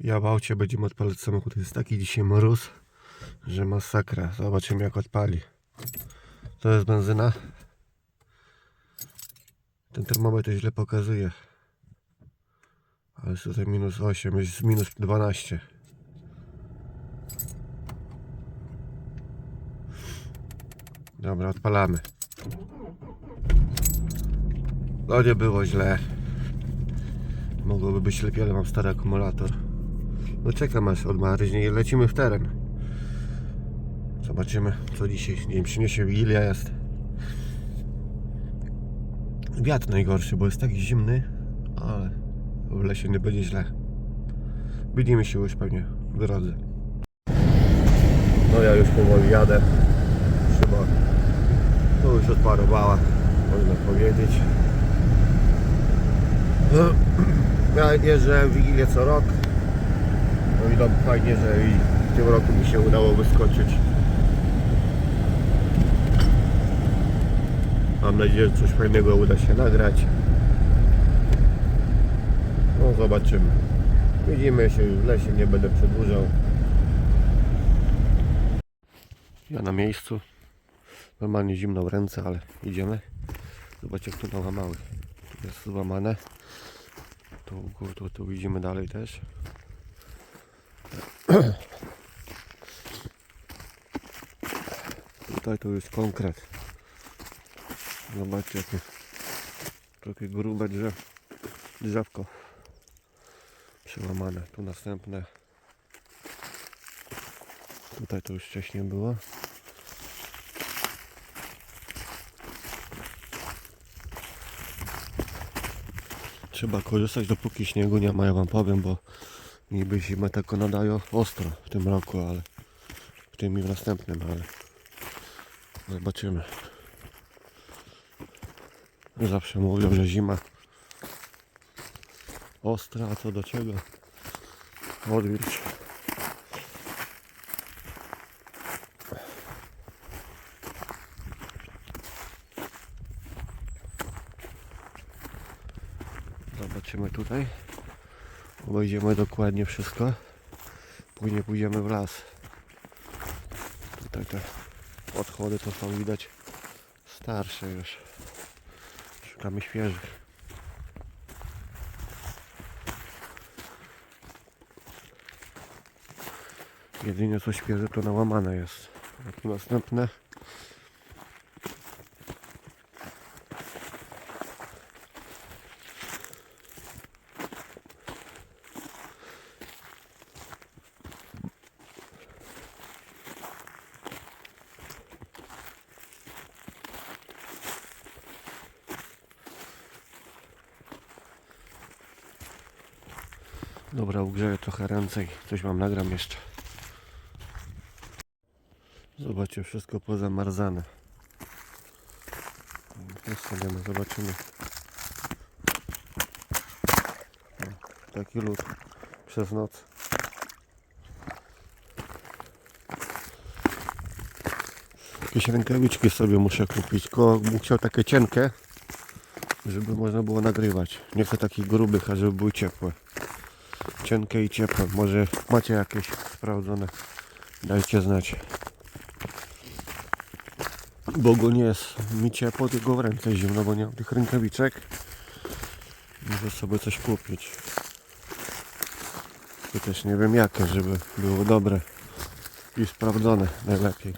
Ja w aucie będziemy odpalać samochód. Jest taki dzisiaj mróz, że masakra. Zobaczymy jak odpali. To jest benzyna. Ten termometr źle pokazuje. Ale jest tutaj minus 8, jest minus 12. Dobra, odpalamy. No nie było źle. Mogłoby być lepiej, ale mam stary akumulator. No czekam aż odmarznie i lecimy w teren. Zobaczymy co dzisiaj, nie wiem, przyniesie Wigilia jest. Wiatr najgorszy, bo jest tak zimny, ale w lesie nie będzie źle. Widzimy się już pewnie w drodze. No ja już powoli jadę. Chyba to już odparowała, można powiedzieć. Ja jeżdżę w Wigilię co rok. No i no, fajnie, że i w tym roku mi się udało wyskoczyć. Mam nadzieję, że coś fajnego uda się nagrać. No zobaczymy. Widzimy się już w lesie, nie będę przedłużał. Ja na miejscu. Normalnie zimno w ręce, ale idziemy. Zobaczcie, jak tu nałamały. Tu jest złamane. Tu, tu, tu, tu widzimy dalej też. Tutaj to jest konkret. Zobaczcie jakie takie grube drzew, drzewko przełamane. Tu następne. Tutaj to już wcześniej było. Trzeba korzystać dopóki śniegu nie ma, ja wam powiem, bo niby zimę tylko nadają ostro w tym roku, ale w tym i w następnym, ale zobaczymy. Zawsze mówią, że zima ostra, a co do czego? Odwilż. Zobaczymy tutaj. Obejdziemy dokładnie wszystko. Później pójdziemy w las. Tutaj te odchody to są widać starsze już. Szukamy świeżych. Jedynie co świeże to nałamane jest. Tu następne. Dobra, ugrzeję trochę ręce i coś wam nagram jeszcze. Zobaczcie, wszystko pozamarzane. Zostawiamy, zobaczymy. O, Taki lód przez noc. Jakieś rękawiczki sobie muszę kupić, tylko bym chciał takie cienkie, żeby można było nagrywać. Nie chcę takich grubych, a żeby były ciepłe. Cienkie i ciepłe. Może macie jakieś sprawdzone. Dajcie znać. Bo nie jest mi ciepło, tylko w ręce zimno, bo nie mam tych rękawiczek. Muszę sobie coś kupić. I też nie wiem jakie, żeby było dobre i sprawdzone najlepiej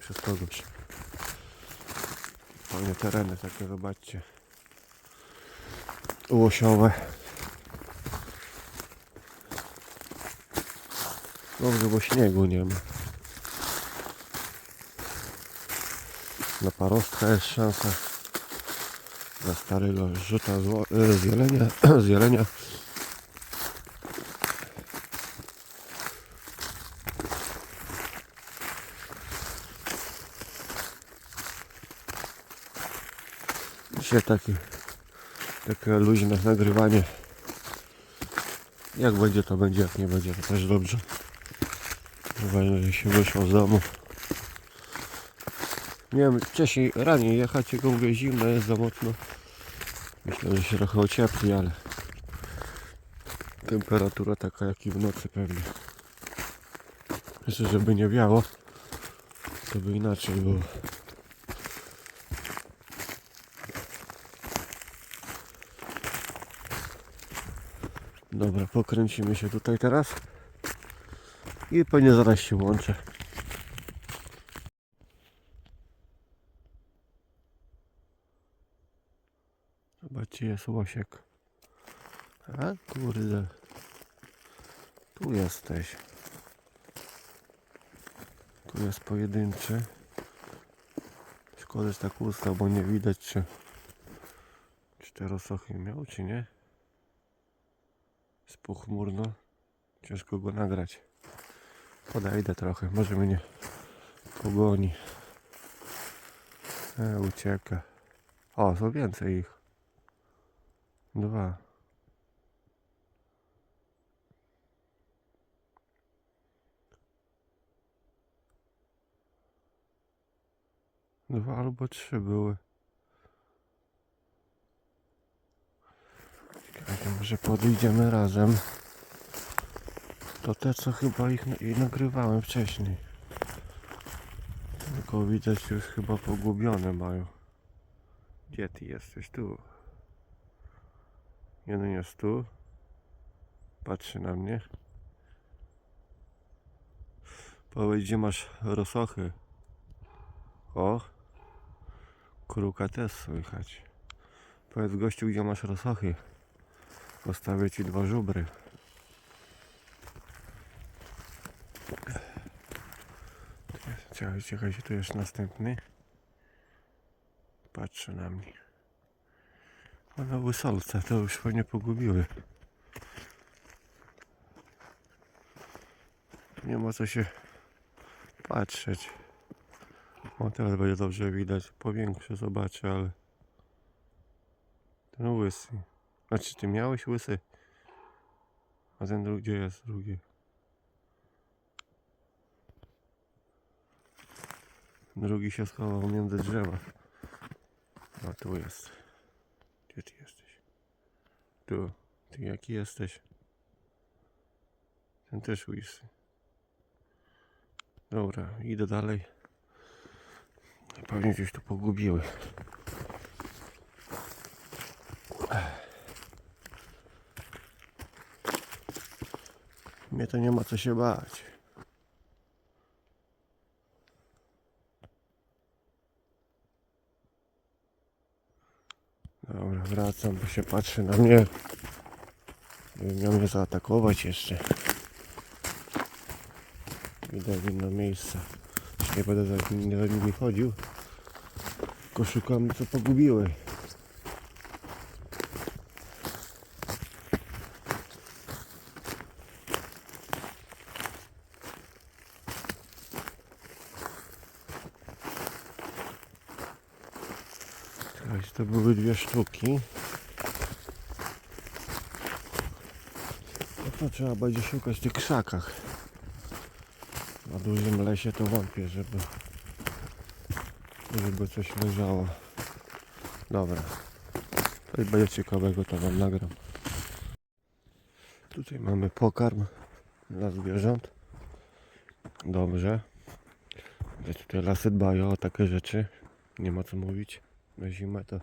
przez kogoś. Fajne tereny takie, zobaczcie. Łosiowe. Dobrze, bo śniegu nie ma. Na parostka jest szansa. Na starego rzuta zło, e, z jelenia. z jelenia. Dzisiaj taki, takie luźne nagrywanie. Jak będzie to będzie, jak nie będzie to też dobrze. Uważam, że się wyszło z domu. Miałem wcześniej, raniej jechać, tylko mówię zimno jest za mocno. Myślę, że się trochę ociepli, ale Temperatura taka jak i w nocy pewnie. Jeszcze żeby nie wiało, to by inaczej było. Dobra, pokręcimy się tutaj teraz i pewnie zaraz się łączę. Zobaczcie, jest łosiek. A kurde. Tu jesteś. Tu jest pojedynczy. Szkoda, że tak ustał, bo nie widać czy cztery sochy miał, czy nie. Jest pochmurno. Ciężko go nagrać. Podejdę trochę, może mnie pogoni. E, ucieka. O, są więcej ich. Dwa. Dwa albo trzy były. Może podejdziemy razem. To te, co chyba ich nagrywałem wcześniej. Tylko widać już chyba pogubione mają. Gdzie ty jesteś? Tu. Jeden jest tu. Patrzy na mnie. Powiedz, gdzie masz rosochy. O. Kruka też słychać. Powiedz gościu, gdzie masz rosochy. Postawię ci dwa żubry. Czekaj, czekajcie, tu jest następny. Patrzy na mnie. One łysolce to już pewnie pogubiły. Nie ma co się patrzeć. O teraz będzie dobrze widać. Powiększę, zobaczę, ale ten łysy. Znaczy ty miałeś łysy? A ten drugi gdzie jest drugi? Drugi się schował między drzewa. A tu jest. Gdzie ty jesteś? Tu. Ty jaki jesteś? Ten też łysy. Dobra, idę dalej. Pewnie gdzieś tu pogubiły. Mnie to nie ma co się bać. Dobra, wracam, bo się patrzy na mnie. Nie miał mnie zaatakować jeszcze. Idę w inne miejsce. Już nie będę za, nie nimi chodził. Tylko szukam co pogubiły. Czekajcie, to były dwie sztuki. No to trzeba będzie szukać w tych krzakach. Na dużym lesie to wątpię, żeby, żeby coś leżało. Dobra. To będzie ciekawego, to wam nagram. Tutaj mamy pokarm dla zwierząt. Dobrze. Że tutaj lasy dbają o takie rzeczy. Nie ma co mówić. Na zimę to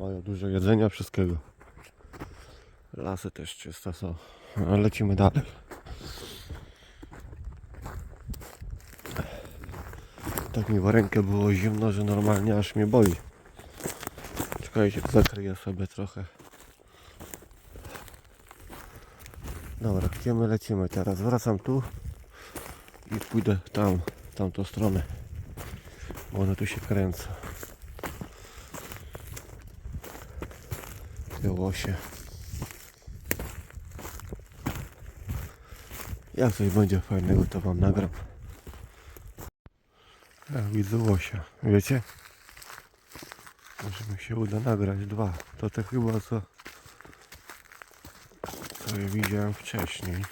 mają dużo jedzenia, wszystkiego. Lasy też czyste są. Ale lecimy dalej. Tak mi w rękę było zimno, że normalnie aż mnie boli. Czekajcie, zakryję sobie trochę. Dobra, gdzie my lecimy teraz? Wracam tu i pójdę tam, tamtą stronę. Bo one tu się kręcą. Te łosie. Jak coś będzie fajnego, to wam nagram. Ja widzę łosia. Wiecie? Może mi się uda nagrać dwa. To te chyba co, co ja widziałem wcześniej.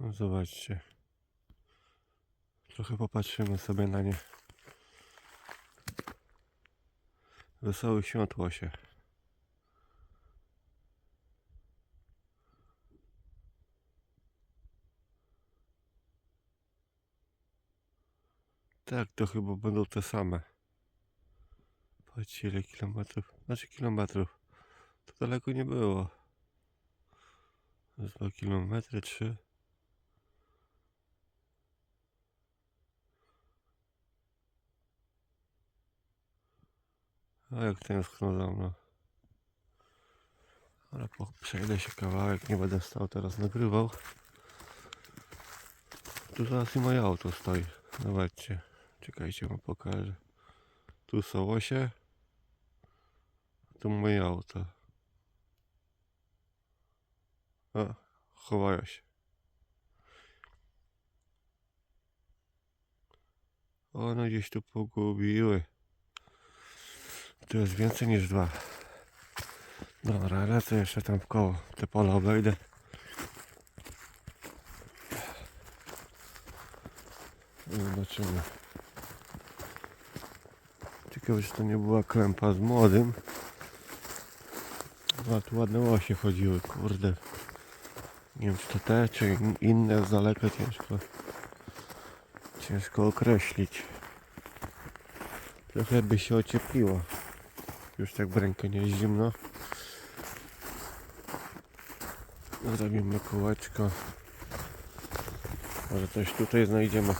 No zobaczcie. Trochę popatrzymy sobie na nie. Wesołych świąt łosie. Tak, to chyba będą te same. Patrzcie ile kilometrów, znaczy kilometrów. To daleko nie było. 2 kilometry, 3 A jak tęskno za mną. Ale po, przejdę się kawałek, nie będę stał teraz nagrywał. Tu zaraz i moje auto stoi. Zobaczcie. Czekajcie, wam pokażę. Tu są łosie. a Tu moje auto. A, chowają się. One gdzieś tu pogubiły. Tu jest więcej niż dwa. Dobra, lecę jeszcze tam w koło. Te pola obejdę. Zobaczymy. Ciekawe, czy to nie była klępa z młodym. A tu ładne łosie chodziły, kurde. Nie wiem, czy to te, czy in- inne z daleka ciężko. Ciężko określić. Trochę by się ociepliło. Już tak w rękę nie jest zimno. Zrobimy kółeczko. Może coś tutaj znajdziemy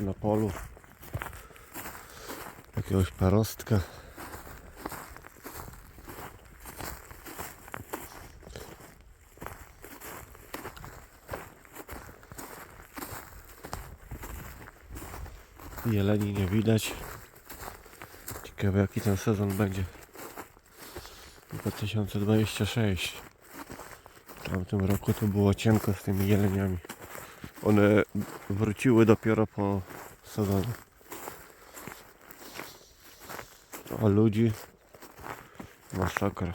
na polu. Jakiegoś parostka. Jeleni nie widać. Ciekawe jaki ten sezon będzie. 2026. W tamtym roku to było cienko z tymi jeleniami. One wróciły dopiero po sezonie. A ludzi masakra.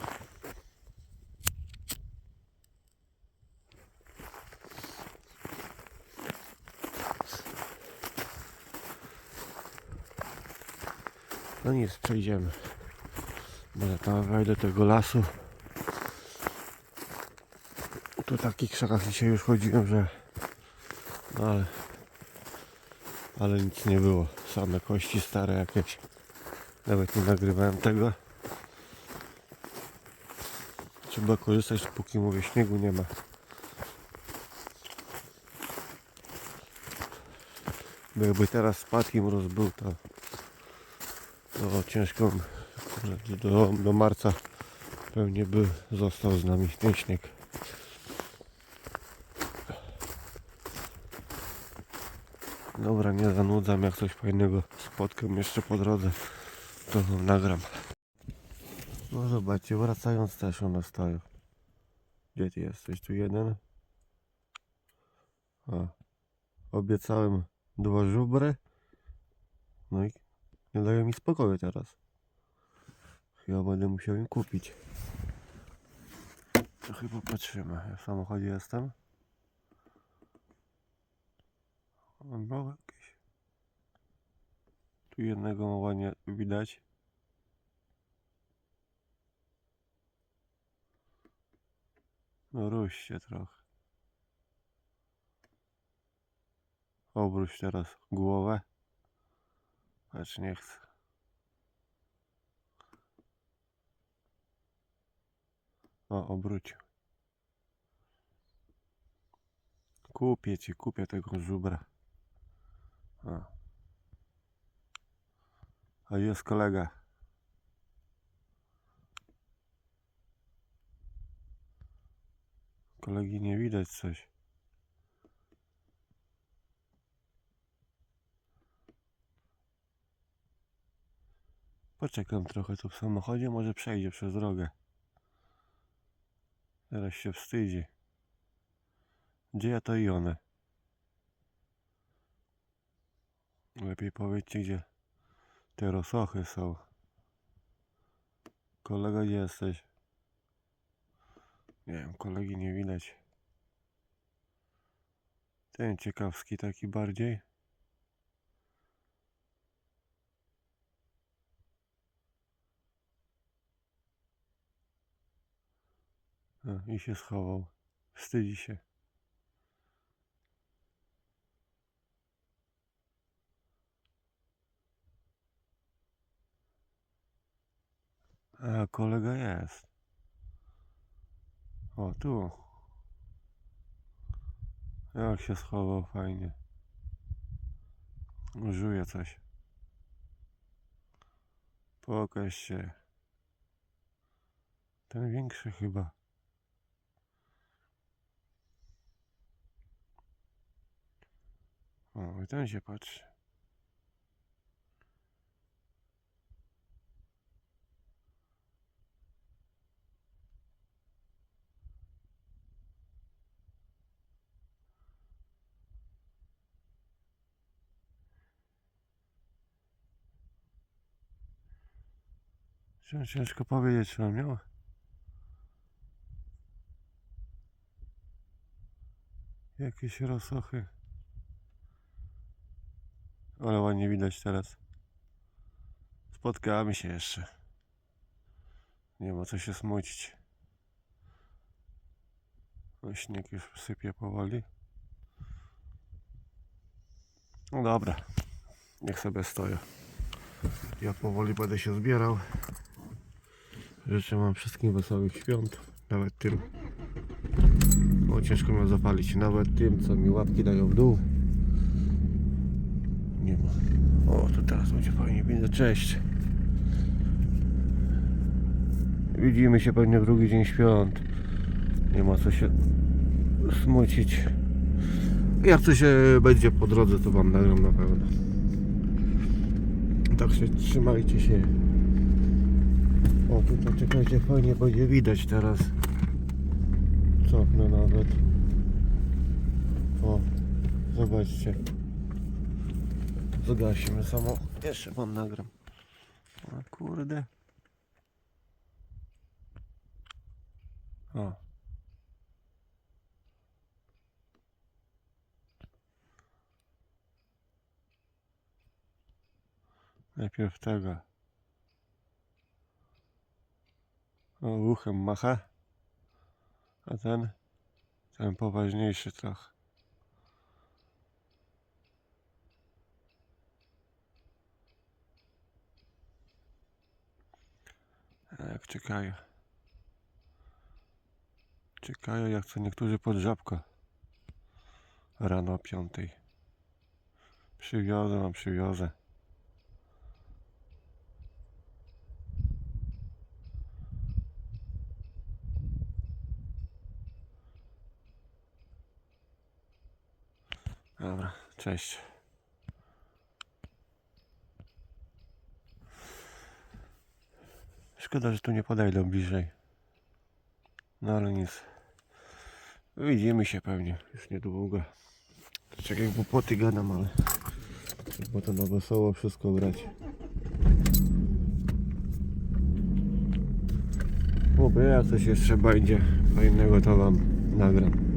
No nic, przejdziemy. Może tam wejdę tego lasu. Tu takich krzakach dzisiaj już chodziłem, że... No ale... Ale nic nie było. Same kości stare jakieś. Nawet nie nagrywałem tego. Trzeba korzystać póki mówię śniegu nie ma. Bo jakby teraz spadł i mróz był to, to ciężko do, do marca pewnie by został z nami ten śnieg. Dobra, nie zanudzam, jak coś fajnego spotkam jeszcze po drodze, to nagram. No zobaczcie, wracając też one stoją. Gdzie ty jesteś? Tu jeden. A. Obiecałem dwa żubry. No i nie dają mi spokoju teraz. Chyba będę musiał im kupić. To chyba patrzymy. Ja w samochodzie jestem. Małe jakieś. Tu jednego ładnie widać. No rusz się trochę. Obróć teraz głowę. Lecz nie chcę. O. Kupię ci, kupię tego żubra. A. A jest kolega. Kolegi nie widać coś. Poczekam trochę tu w samochodzie, może przejdzie przez drogę. Teraz się wstydzi. Gdzie ja to i one? Lepiej powiedzcie, gdzie te rosochy są. Kolega, gdzie jesteś? Nie wiem, kolegi nie widać. Ten ciekawski taki bardziej. I się schował. Wstydzi się. A kolega jest. O, tu. Jak się schował fajnie. Żuje coś. Pokaż się. Ten większy chyba. O, i ten się patrzy. Cię- Ciężko powiedzieć, co on miał. Jakieś rosochy. Ale ładnie widać teraz. Spotkamy się jeszcze. Nie ma co się smucić. Śnieg już sypie powoli. No dobra. Niech sobie stoję. Ja powoli będę się zbierał. Życzę Wam wszystkim wesołych świąt. Nawet tym. Bo ciężko miał zapalić. Nawet tym, co mi łapki dają w dół. Nie ma. O, to teraz będzie fajnie. Widzę. Cześć. Widzimy się pewnie drugi dzień świąt. Nie ma co się smucić. Jak coś się będzie po drodze, to Wam nagram na pewno. Także trzymajcie się. O, tutaj czekajcie, fajnie będzie widać teraz. Cofnę nawet. O, zobaczcie. Zagasimy samo. Jeszcze wam nagram. O kurde. O. Najpierw tego. O, uchem macha. A ten? Ten poważniejszy trochę. Jak czekają. Czekają jak co niektórzy pod żabkę. Rano o piątej. Przywiozę, mam przywiozę. Dobra, cześć. Szkoda, że tu nie podejdą bliżej. No ale nic. Widzimy się pewnie już niedługo. Czekaj, głupoty gadam, ale bo to na wesoło wszystko brać. Mówię, jak coś jeszcze będzie fajnego, to wam nagram.